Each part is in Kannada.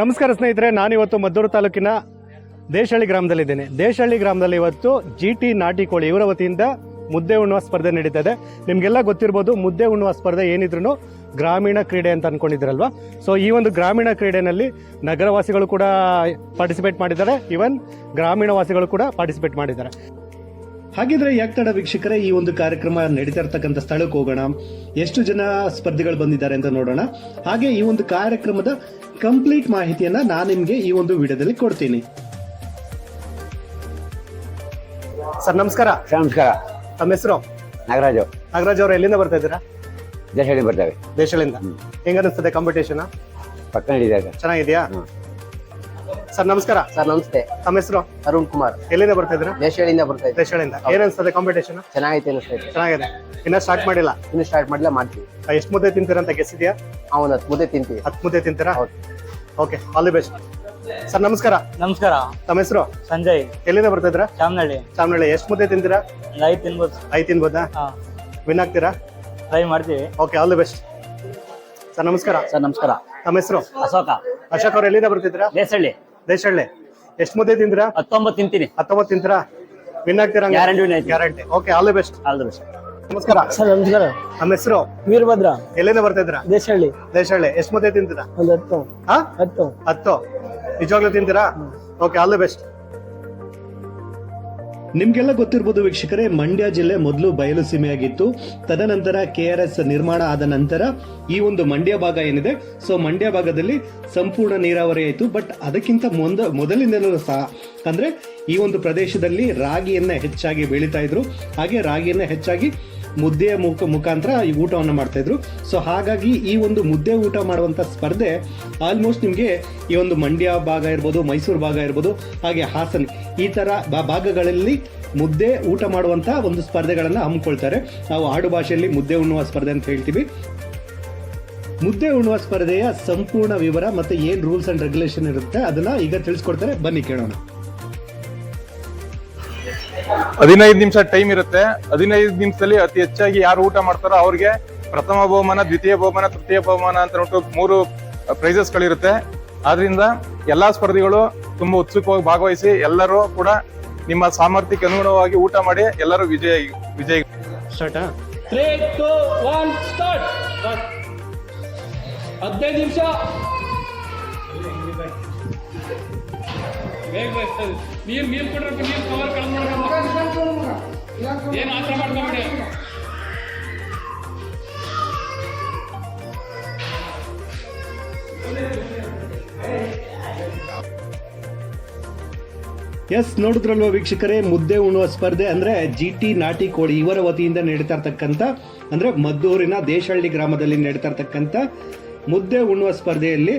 ನಮಸ್ಕಾರ ಸ್ನೇಹಿತರೆ, ನಾನಿವತ್ತು ಮದ್ದೂರು ತಾಲೂಕಿನ ದೇಶಹಳ್ಳಿ ಗ್ರಾಮದಲ್ಲಿದ್ದೇನೆ. ದೇಶಹಳ್ಳಿ ಗ್ರಾಮದಲ್ಲಿ ಇವತ್ತು ಜಿ ಟಿ ನಾಟಿ ಕೋಳಿ ಇವರ ವತಿಯಿಂದ ಮುದ್ದೆ ಉಣ್ಣುವ ಸ್ಪರ್ಧೆ ನಡೀತದೆ ನಿಮಗೆಲ್ಲ ಗೊತ್ತಿರ್ಬೋದು, ಮುದ್ದೆ ಉಣ್ಣುವ ಸ್ಪರ್ಧೆ ಏನಿದ್ರು ಗ್ರಾಮೀಣ ಕ್ರೀಡೆ ಅಂತ ಅನ್ಕೊಂಡಿದ್ರಲ್ವಾ ಸೊ ಈ ಒಂದು ಗ್ರಾಮೀಣ ಕ್ರೀಡೆನಲ್ಲಿ ನಗರವಾಸಿಗಳು ಕೂಡ ಪಾರ್ಟಿಸಿಪೇಟ್ ಮಾಡಿದ್ದಾರೆ. ಈವನ್ ಗ್ರಾಮೀಣ ವಾಸಿಗಳು ಕೂಡ ಪಾರ್ಟಿಸಿಪೇಟ್ ಮಾಡಿದ್ದಾರೆ. ಹಾಗಿದ್ರೆ ಯಾಕೆ ತಡ ವೀಕ್ಷಕರೇ ಈ ಒಂದು ಕಾರ್ಯಕ್ರಮ ನಡೀತಾ ಇರ್ತಕ್ಕಂಥ ಸ್ಥಳಕ್ಕೆ ಹೋಗೋಣ. ಎಷ್ಟು ಜನ ಸ್ಪರ್ಧಿಗಳು ಬಂದಿದ್ದಾರೆ ಅಂತ ನೋಡೋಣ. ಹಾಗೆ ಈ ಒಂದು ಕಾರ್ಯಕ್ರಮದ ಕಂಪ್ಲೀಟ್ ಮಾಹಿತಿಯನ್ನ ನಾನು ನಿಮಗೆ ಈ ಒಂದು ವಿಡಿಯೋದಲ್ಲಿ ಕೊಡ್ತೀನಿ. ಸರ್ ನಮಸ್ಕಾರ. ನಮಸ್ಕಾರ. ತಮ್ಮ ಹೆಸರು? ನಾಗರಾಜು. ನಾಗರಾಜ್ ಅವರು ಎಲ್ಲಿಂದ ಬರ್ತಾ ಇದ್ದೀರಾ? ದೇಶಹಳ್ಳಿ ಬರ್ತವೆ. ದೇಶಗಳಿಂದ ಹೆಂಗ ಅನಿಸ್ತದೆ ಕಾಂಪಿಟೇಷನ್ ಪಕ್ಕ ನಡೀತಾರೆ ಚೆನ್ನಾಗಿದ್ಯಾ? ಸರ್ ನಮಸ್ಕಾರ. ಸರ್ ನಮಸ್ತೆ. ತಮ್ಮ ಹೆಸರು? ಅರುಣ್ ಕುಮಾರ್. ಎಲ್ಲಿಂದ ಬರ್ತಾ ಇದ್ರ ದೇಶಗಳಿಂದ ಬರ್ತಾ ಇದ್ದೆ ದೇಶಗಳಿಂದ ಏನ್ ಅನ್ಸ್ತದೆ ಕಾಂಪಿಟೇಷನ್ ಚೆನ್ನಾಗೈತೆ ಅನಿಸ್ತೈತೆ. ಚೆನ್ನಾಗಿದೆ. ಇನ್ನ ಸ್ಟಾರ್ಟ್ ಮಾಡಿಲ್ಲ? ಇನ್ನು ಸ್ಟಾರ್ಟ್ ಮಾಡ್ಲಾ ಮಾಡ್ತೀವಿ. ಎಷ್ಟು ಮುದ್ದೆ ತಿಂತೀರ ಅಂತ ಗೆಸ್ಸಿದ್ಯಾ ಆ ಒಂದು ಹತ್ತು ಮುದ್ದೆ ತಿಂತೀವಿ. ಹತ್ತು ಮುದ್ದೆ ತಿಂತೀರಾ? ಹೌದು. Okay all the best sir ನಮಸ್ಕಾರ. ನಮಸ್ಕಾರ. ತಮ್ಮ ಹೆಸರು? ಸಂಜಯ್. ಎಲ್ಲಿಂದ ಬರ್ತಾ ಇದ್ರ ಚಾಮನಹಳ್ಳಿ. ಚಾಮನಹಳ್ಳಿ. ಎಷ್ಟು ಮುದ್ದೆ ತಿಂತೀರಾ? ಐದು ತಿನ್ಬೋದು. ಐದು ತಿನ್ಬೋದಾ? ಹಾ. ವಿನ್ ಆಗ್ತೀರಾ? ಟ್ರೈ ಮಾಡ್ತೀವಿ. Okay all the best sir ನಮಸ್ಕಾರ. ಸರ್ ನಮಸ್ಕಾರ. ತಮ್ಮ ಹೆಸರು? ಅಶೋಕ. ಅಶೋಕ್ ಅವ್ರು ಎಲ್ಲಿಂದ ಬರ್ತಿದ್ದೀರಾ? ದೇಶಹಳ್ಳಿ. ದೇಶಹಳ್ಳಿ. ಎಷ್ಟು ಮುದ್ದೆ ತಿಂತೀರಾ ಹತ್ತೊಂಬತ್ತು ತಿಂತೀನಿ. ಹತ್ತೊಂಬತ್ತು ತಿಂತೀರಾ? ವಿನ್ ಆಗ್ತೀರಾ ಗ್ಯಾರಂಟಿ win ಆಯ್ತು. Guarantee okay all the best all the best ನಮಸ್ಕಾರ. ಸರ್ ನಮಸ್ಕಾರ. ನಮ್ಮ ಹೆಸರು? ವೀರಭದ್ರ. ಎಲ್ಲಿಂದ ಬರ್ತಾ ಇದ್ದೀರಾ ದೇಶಹಳ್ಳಿ. ದೇಶಹಳ್ಳಿ. ಎಷ್ಟು ಮುದ್ದೆ ತಿಂತೀರಾ? ಒಂದು ಹತ್ತು. ಹಾ? ಹತ್ತು. ಹತ್ತು. ನಿಜವಾಗ್ಲೂ ತಿಂತೀರಾ? ಓಕೆ ಆಲ್ ದಿ ಬೆಸ್ಟ್ ನಿಮ್ಗೆಲ್ಲ ಗೊತ್ತಿರ್ಬೋದು ವೀಕ್ಷಕರೇ, ಮಂಡ್ಯ ಜಿಲ್ಲೆ ಮೊದಲು ಬಯಲು ಸೀಮೆಯಾಗಿತ್ತು. ತದನಂತರ ಕೆ ಆರ್ ಎಸ್ ನಿರ್ಮಾಣ ಆದ ನಂತರ ಈ ಒಂದು ಮಂಡ್ಯ ಭಾಗ ಏನಿದೆ, ಸೊ ಮಂಡ್ಯ ಭಾಗದಲ್ಲಿ ಸಂಪೂರ್ಣ ನೀರಾವರಿ ಆಯಿತು. ಬಟ್ ಅದಕ್ಕಿಂತ ಮೊಂದ, ಮೊದಲಿಂದಲೂ ಸಹ, ಅಂದ್ರೆ ಈ ಒಂದು ಪ್ರದೇಶದಲ್ಲಿ ರಾಗಿಯನ್ನ ಹೆಚ್ಚಾಗಿ ಬೆಳೀತಾ ಇದ್ರು. ಹಾಗೆ ರಾಗಿಯನ್ನ ಹೆಚ್ಚಾಗಿ ಮುದ್ದೆಯ ಮುಖ ಮುಖಾಂತರ ಈ ಊಟವನ್ನು ಮಾಡ್ತಾಯಿದ್ರು ಸೊ ಹಾಗಾಗಿ ಈ ಒಂದು ಮುದ್ದೆ ಊಟ ಮಾಡುವಂಥ ಸ್ಪರ್ಧೆ ಆಲ್ಮೋಸ್ಟ್ ನಿಮಗೆ ಈ ಒಂದು ಮಂಡ್ಯ ಭಾಗ ಇರ್ಬೋದು, ಮೈಸೂರು ಭಾಗ ಇರ್ಬೋದು, ಹಾಗೆ ಹಾಸನ್ ಈ ಥರ ಭಾಗಗಳಲ್ಲಿ ಮುದ್ದೆ ಊಟ ಮಾಡುವಂಥ ಒಂದು ಸ್ಪರ್ಧೆಗಳನ್ನು ಹಮ್ಮಿಕೊಳ್ತಾರೆ. ನಾವು ಆಡು ಭಾಷೆಯಲ್ಲಿ ಮುದ್ದೆ ಉಣ್ಣುವ ಸ್ಪರ್ಧೆ ಅಂತ ಹೇಳ್ತೀವಿ. ಮುದ್ದೆ ಉಣ್ಣುವ ಸ್ಪರ್ಧೆಯ ಸಂಪೂರ್ಣ ವಿವರ ಮತ್ತೆ ಏನ್ ರೂಲ್ಸ್ ಅಂಡ್ ರೆಗ್ಯುಲೇಷನ್ ಇರುತ್ತೆ ಅದನ್ನ ಈಗ ತಿಳಿಸ್ಕೊಡ್ತಾರೆ. ಬನ್ನಿ ಕೇಳೋಣ. ಹದಿನೈದು ನಿಮಿಷ ಟೈಮ್ ಇರುತ್ತೆ. ಹದಿನೈದು ನಿಮಿಷದಲ್ಲಿ ಅತಿ ಹೆಚ್ಚಾಗಿ ಯಾರು ಊಟ ಮಾಡ್ತಾರೋ ಅವ್ರಿಗೆ ಪ್ರಥಮ ಬಹುಮಾನ, ದ್ವಿತೀಯ ಬಹುಮಾನ, ತೃತೀಯ ಬಹುಮಾನ ಅಂತ ಹೇಳ್ಬಿಟ್ಟು ಮೂರು ಪ್ರೈಸಸ್ ಗಳಿರುತ್ತೆ. ಆದ್ರಿಂದ ಎಲ್ಲಾ ಸ್ಪರ್ಧಿಗಳು ತುಂಬಾ ಉತ್ಸುಕವಾಗಿ ಭಾಗವಹಿಸಿ ಎಲ್ಲರೂ ಕೂಡ ನಿಮ್ಮ ಸಾಮರ್ಥ್ಯಕ್ಕೆ ಅನುಗುಣವಾಗಿ ಊಟ ಮಾಡಿ ಎಲ್ಲರೂ ವಿಜಯ ವಿಜಯ. ಹದಿನೈದು ನಿಮಿಷ. ನೀರು ಕವರ್ ಮಾಡಬೇಕು ಏನು ಎಸ್, ನೋಡಿದ್ರಲ್ವ ವೀಕ್ಷಕರೇ, ಮುದ್ದೆ ಉಣ್ಣುವ ಸ್ಪರ್ಧೆ ಅಂದ್ರೆ ಜಿ ಟಿ ನಾಟಿ ಕೋಳಿ ಇವರ ವತಿಯಿಂದ ನಡೀತಾ ಇರ್ತಕ್ಕಂಥ, ಅಂದ್ರೆ ಮದ್ದೂರಿನ ದೇಶಹಳ್ಳಿ ಗ್ರಾಮದಲ್ಲಿ ನಡೀತಾ ಇರ್ತಕ್ಕಂಥ ಮುದ್ದೆ ಉಣ್ಣುವ ಸ್ಪರ್ಧೆಯಲ್ಲಿ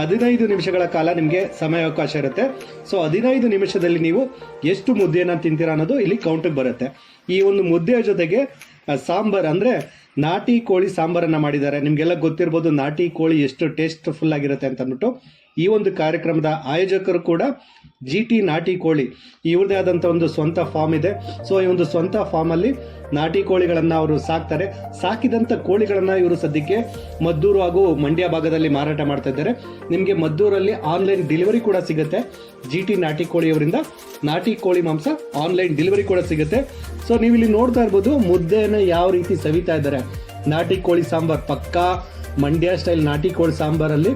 ಹದಿನೈದು ನಿಮಿಷಗಳ ಕಾಲ ನಿಮಗೆ ಸಮಯಾವಕಾಶ ಇರುತ್ತೆ. ಸೊ ಹದಿನೈದು ನಿಮಿಷದಲ್ಲಿ ನೀವು ಎಷ್ಟು ಮುದ್ದೆಯನ್ನು ತಿಂತೀರಾ ಅನ್ನೋದು ಇಲ್ಲಿ ಕೌಂಟಿಗೆ ಬರುತ್ತೆ. ಈ ಒಂದು ಮುದ್ದೆಯ ಜೊತೆಗೆ ಸಾಂಬಾರ್ ಅಂದರೆ ನಾಟಿ ಕೋಳಿ ಸಾಂಬಾರನ್ನು ಮಾಡಿದ್ದಾರೆ. ನಿಮಗೆಲ್ಲ ಗೊತ್ತಿರ್ಬೋದು ನಾಟಿ ಕೋಳಿ ಎಷ್ಟು ಟೇಸ್ಟ್ಫುಲ್ ಆಗಿರುತ್ತೆ ಅಂತ ಅಂದ್ಬಿಟ್ಟು ಈ ಒಂದು ಕಾರ್ಯಕ್ರಮದ ಆಯೋಜಕರು ಕೂಡ ಜಿ ಟಿ ನಾಟಿ ಕೋಳಿ. ಇವ್ರದೇ ಆದಂಥ ಒಂದು ಸ್ವಂತ ಫಾರ್ಮ್ ಇದೆ. ಸೊ ಈ ಒಂದು ಸ್ವಂತ ಫಾರ್ಮಲ್ಲಿ ನಾಟಿ ಕೋಳಿಗಳನ್ನು ಅವರು ಸಾಕ್ತಾರೆ. ಸಾಕಿದಂಥ ಕೋಳಿಗಳನ್ನು ಇವರು ಸದ್ಯಕ್ಕೆ ಮದ್ದೂರು ಹಾಗೂ ಮಂಡ್ಯ ಭಾಗದಲ್ಲಿ ಮಾರಾಟ ಮಾಡ್ತಾ ಇದ್ದಾರೆ. ನಿಮಗೆ ಮದ್ದೂರಲ್ಲಿ ಆನ್ಲೈನ್ ಡೆಲಿವರಿ ಕೂಡ ಸಿಗುತ್ತೆ. ಜಿ ಟಿ ನಾಟಿ ಕೋಳಿಯವರಿಂದ ನಾಟಿ ಕೋಳಿ ಮಾಂಸ ಆನ್ಲೈನ್ ಡೆಲಿವರಿ ಕೂಡ ಸಿಗುತ್ತೆ. ಸೊ ನೀವು ಇಲ್ಲಿ ನೋಡ್ತಾ ಇರ್ಬೋದು ಮುದ್ದೆಯನ್ನು ಯಾವ ರೀತಿ ಸವಿತಾ ಇದ್ದಾರೆ. ನಾಟಿ ಕೋಳಿ ಸಾಂಬಾರ್ ಪಕ್ಕಾ ಮಂಡ್ಯ ಸ್ಟೈಲ್ ನಾಟಿ ಕೋಳಿ ಸಾಂಬಾರಲ್ಲಿ